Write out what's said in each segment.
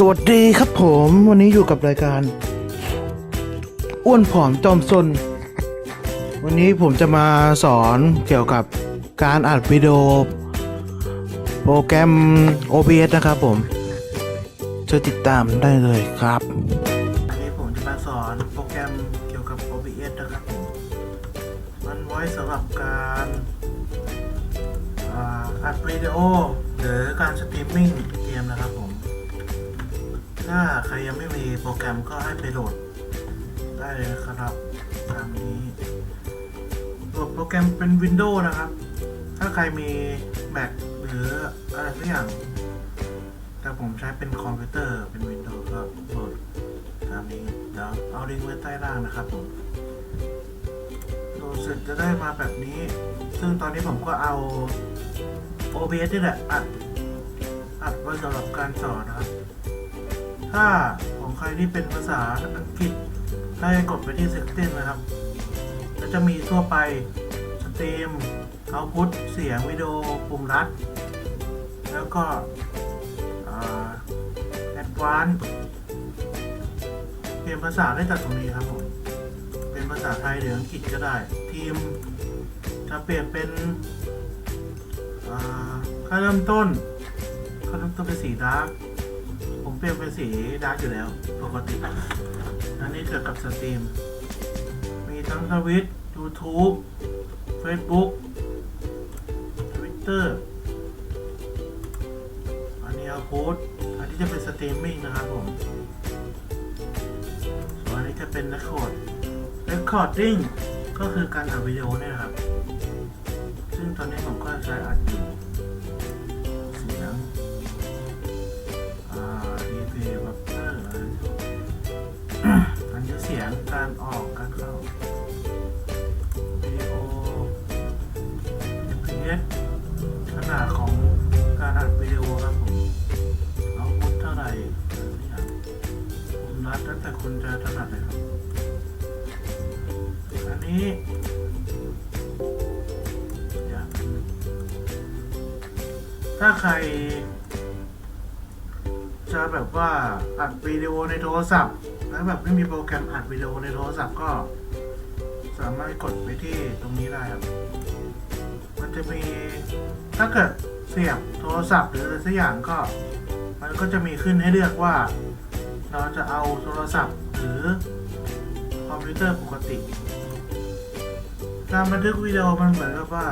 สวัสดีครับผมวันนี้อยู่กับรายการ อ้วนผอมจอมซนวันนี้ผมจะมาสอนเกี่ยวกับการอัดวิดีโอ โปรแกรม OBS นะครับผมช่วยติดตามได้เลยครับวันนี้ผมจะมาสอนโปรแกรมเกี่ยวกับ OBS นะครับผมมันไว้สำหรับการอัดวิดีโอหรือการสตรีมมิ่งเกมนะครับผม ถ้าใครยังไม่มีโปรแกรมก็ให้ไปโหลด ได้เลยครับตามนี้โหลดโปรแกรมเป็น Windows นะครับ ถ้าใครมี Mac หรืออะไรสักอย่าง แต่ผมใช้เป็นคอมพิวเตอร์เป็น Windows ก็โหลดตามนี้เดี๋ยวเอาลิงก์ไว้ใต้ล่างนะครับผมโหลดเสร็จจะได้มาแบบนี้ ซึ่งตอนนี้ผมก็เอา OBS นี่แหละอัดอัดไว้สำหรับการสอนนะครับ ถ้าของใครที่เป็นภาษาอังกฤษให้กดไปที่ Setting นะครับ แล้วจะมีทั่วไปสตรีมเอาพุทเสียงวิดีโอปุ่มรัด แล้วก็แอดวานเปลี่ยนภาษาได้จากตรงนี้ครับผมเป็นภาษาไทยหรืออังกฤษก็ได้ ทีมจะเปลี่ยนเป็นค่าเริ่มต้นค่าเริ่มต้นเป็นสีดาร์ก ผมเปลี่ยนเป็นสีดาร์กอยู่แล้ว ปกติอันนี้เกี่ยวกับสตรีม มีทั้งทวิต YouTube Facebook Twitter อันนี้เอาโพสอันนี้จะเป็นสตรีมมิ่งนะครับผมส่วนอันนี้จะเป็น Record Recording ก็คือการอัดวิดีโอเนี่ยครับ ซึ่งตอนนี้ผมก็ใช้อัดอยู่ ขนาดของการอัดวิดีโอครับผมเอาพุทเท่าไหร่อะไรสักอย่างผมนัดแล้วแต่คุณจะถนัดเลยครับ อันนี้ถ้าใคร จะแบบว่าอัดวิดีโอในโทรศัพท์ แล้วแบบไม่มีโปรแกรมอัดวิดีโอในโทรศัพท์ก็ สามารถกดไปที่ตรงนี้ได้ครับ มันจะมีถ้าเกิดเสียบโทรศัพท์หรืออะไรสักอย่างก็ มันก็จะมีขึ้นให้เลือกว่า เราจะเอาโทรศัพท์หรือคอมพิวเตอร์ปกติ การบันทึกวิดีโอมันเหมือนกับว่า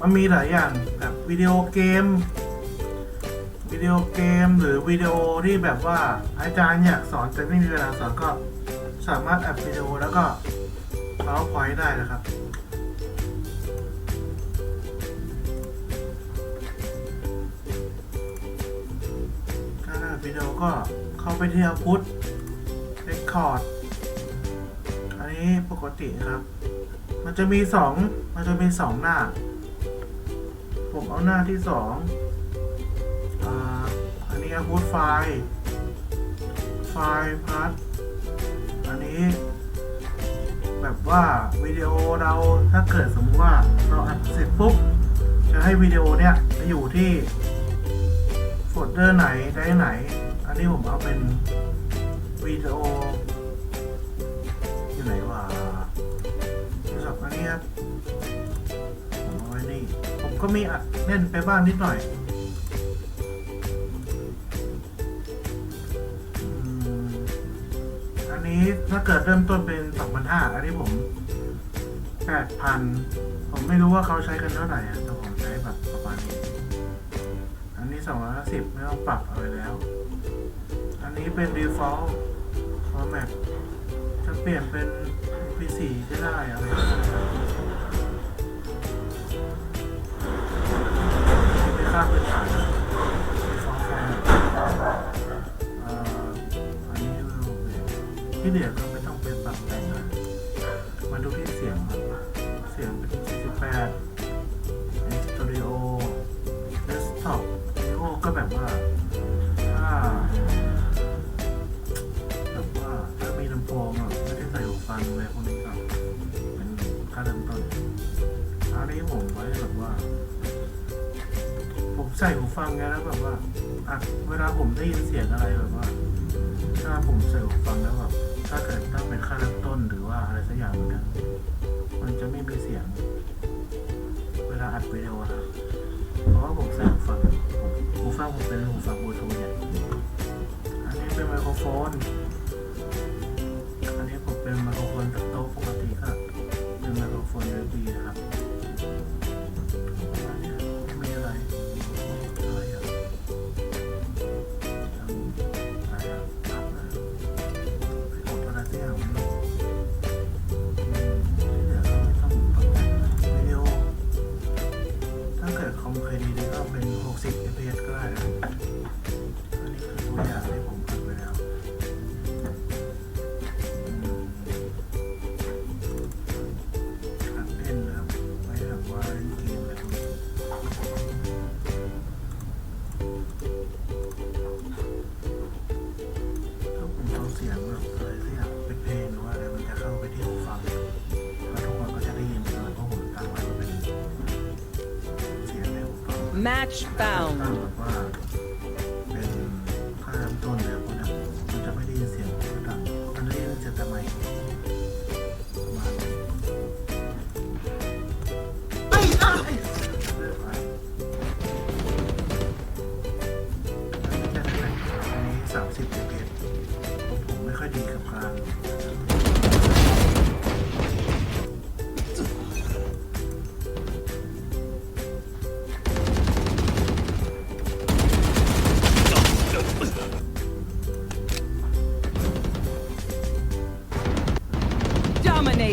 มันมีหลายอย่างแบบวิดีโอเกมวิดีโอเกมหรือวิดีโอที่แบบว่าอาจารย์อยากสอนแต่ไม่มีเวลาสอนก็สามารถอัดวิดีโอแล้วก็เมาส์พอยต์ได้นะครับ การอัดวิดีโอก็เข้าไปที่อาพุทเรคคอร์ด อันนี้ปกติครับ มันจะมีสองมันจะมีสองหน้า ผมเอาหน้าที่สองอันนี้อาวุธไฟล์ ไฟล์พาร์ทอันนี้ แบบว่าวิดีโอเราถ้าเกิดสมมติว่าเราอัดเสร็จปุ๊บ จะให้วิดีโอเนี้ยไปอยู่ที่โฟลเดอร์ไหนได้ไหน นนี้ผมเอาเป็นวิดีโออยู่ไหนวะโทรศัพท์อันนี้ครับผมเอาไว้นี่ ผมก็มีอัดเล่นไปบ้างนิดหน่อยอันนี้ถ้าเกิดเริ่มต้นเป็น2,500อันนี้ผม8,000ผมไม่รู้ว่าเขาใช้กันเท่าไหร่อะแต่ผมใช้แบบประมาณนี้ อันนี้250ไม่ต้องปรับอะไรแล้ว อันนี้เป็น default format จะเปลี่ยนเป็น MP4 ก็ได้อะไรก็ได้ไม่ค่าพื้นฐาน default format อันนี้ที่เหลือก็ ฟังไงแล้วแบบว่าอะเวลาผมได้ยินเสียงอะไรแบบว่า ถ้าผมใส่หูฟังแล้วแบบถ้าเกิดต้องเป็นค่าเริ่มต้นหรือว่าอะไรสักอย่างเหมือนกันมันจะไม่มีเสียง เวลาอัดวิดีโอนะเพราะว่าผมใส่หูฟังหูฟังผมเป็นหูฟังบลูทูธเนี่ยอันนี้เป็นไมโครโฟน อันนี้ผมเป็นไมโครโฟนจากโต๊ะปกติก็เป็นไมโครโฟน USB นะครับ Match ตั้ง found. แบบว่าเป็นค่ามต้นเลยพวกนั้นมันจะไม่ได้ยินเสียงดังมันได้ยินเสียงแต่ไมค์ประไปอันนี้จะไหนอันนี้สามสิบเอ็ดผมไม่ค่อยดีกับการ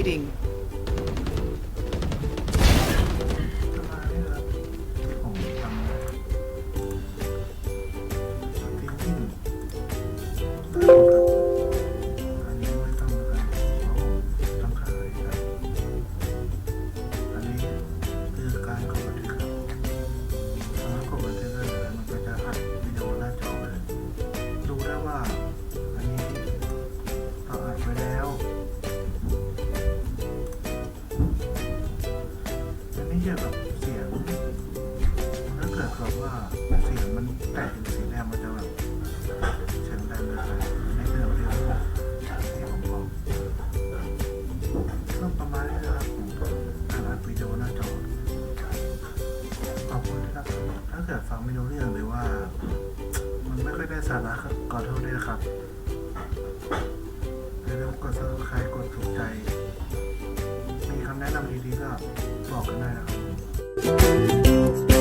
waiting. อย่าลืมกด subscribe กดถูกใจ มีคำแนะนำดีๆก็บอกกันได้นะครับ